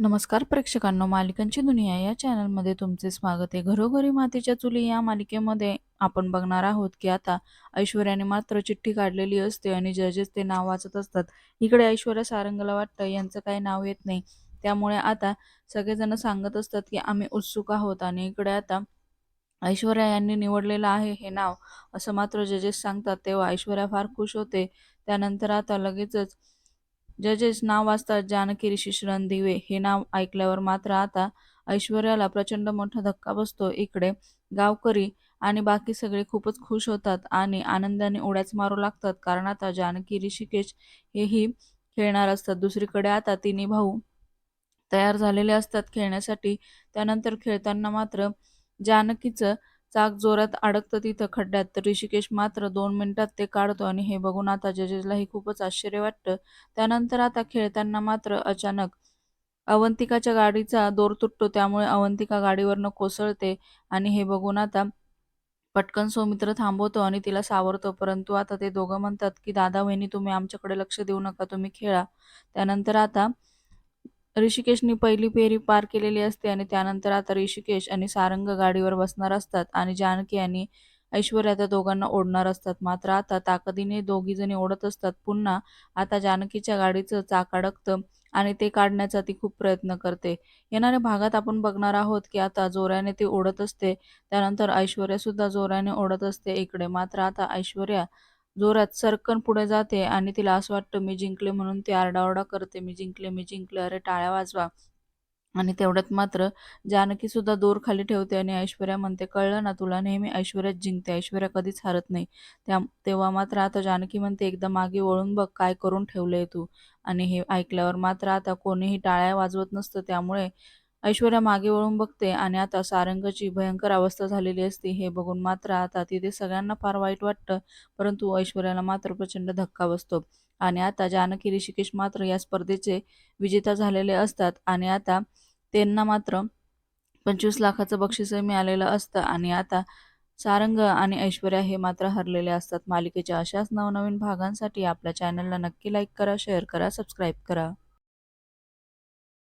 नमस्कार प्रेक्षकांनो मालिकांची दुनिया या चॅनलमध्ये तुमचे स्वागत आहे. घरोघरी मातीच्या चुली या मालिकेमध्ये आपण बघणार आहोत की आता ऐश्वर्याने मात्र चिठ्ठी काढलेली असते आणि जजेस ते नाव वाचत असतात. इकडे ऐश्वर्या सारंगला वाटतं यांचं काही नाव येत नाही. त्यामुळे आता सगळेजण सांगत असतात की आम्ही उत्सुक आहोत. आणि इकडे आता ऐश्वर्या यांनी निवडलेलं आहे हे नाव. असं मात्र जजेस सांगतात तेव्हा ऐश्वर्या फार खुश होते. त्यानंतर आता लगेचच जजेस नाव वाचतात जानकी ऋषीश्रन दिवे हे नाव ऐकल्यावर मात्र आता ऐश्वर्याला प्रचंड मोठा धक्का बसतो. इकडे गावकरी आणि बाकी सगळे खूपच खुश होतात आणि आनंदाने उड्याच मारू लागतात. कारण आता जानकी ऋषिकेश हेही खेळणार असतात. दुसरीकडे आता तिन्ही भाऊ तयार झालेले असतात खेळण्यासाठी. त्यानंतर खेळताना मात्र जानकीचं चाक जोरात अडकतं तिथं खड्ड्यात. तर ऋषिकेश मात्र दोन मिनिटात ते काढतो आणि हे बघून आता जजेसलाही खूपच आश्चर्य वाटतं. त्यानंतर आता खेळताना मात्र अचानक अवंतिकाच्या गाडीचा दोर तुटतो त्यामुळे अवंतिका गाडीवरनं कोसळते आणि हे बघून आता पटकन सौमित्र थांबवतो आणि तिला सावरतो. परंतु आता ते दोघं म्हणतात की दादा वहिनी तुम्ही आमच्याकडे लक्ष देऊ नका तुम्ही खेळा. त्यानंतर आता ऋषिकेशनी पहिली फेरी पार केलेली असते आणि त्यानंतर आता ऋषिकेश आणि सारंग गाडीवर बसणार असतात आणि जानकी आणि ऐश्वर्या त्या दोघांना ओढणार असतात. मात्र आता ताकदीने दोघी जणी ओढत असतात. पुन्हा आता जानकीच्या गाडीचं चाक अडकतं आणि ते काढण्याचा ती खूप प्रयत्न करते. येणाऱ्या भागात आपण बघणार आहोत की आता जोराने ती ओढत असते. त्यानंतर ऐश्वर्या सुद्धा जोराने ओढत असते इकडे. मात्र आता ऐश्वर्या जोरात सरकन पुढे जाते आणि तिला असं वाटतं मी जिंकले म्हणून ती आरडाओरडा करते. मी जिंकले मी जिंकले. अरे टाळ्या वाजवा. आणि तेवढ्यात मात्र जानकी सुद्धा दोर खाली ठेवते आणि ऐश्वर्या म्हणते कळलं ना तुला? नेहमी ऐश्वर्याच जिंकते. ऐश्वर्या कधीच हरत नाही. त्या तेव्हा मात्र आता जानकी म्हणते एकदा मागे वळून बघ काय करून ठेवलंय तू. आणि हे ऐकल्यावर मात्र आता कोणीही टाळ्या वाजवत नसतं. त्यामुळे ऐश्वर्या मागे वळून बघते आणि आता सारंगची भयंकर अवस्था झालेली असते हे बघून मात्र आता तिथे सगळ्यांना फार वाईट वाटतं परंतु ऐश्वर्याला मात्र प्रचंड धक्का बसतो. आणि आता जानकी ऋषिकेश मात्र या स्पर्धेचे विजेता झालेले असतात आणि आता त्यांना मात्र पंचवीस लाखाचं बक्षीसही मिळालेलं असतं आणि आता सारंग आणि ऐश्वर्या हे मात्र हरलेले असतात. मालिकेच्या अशाच नवनवीन भागांसाठी आपल्या चॅनलला नक्की लाईक करा शेअर करा सबस्क्राईब करा.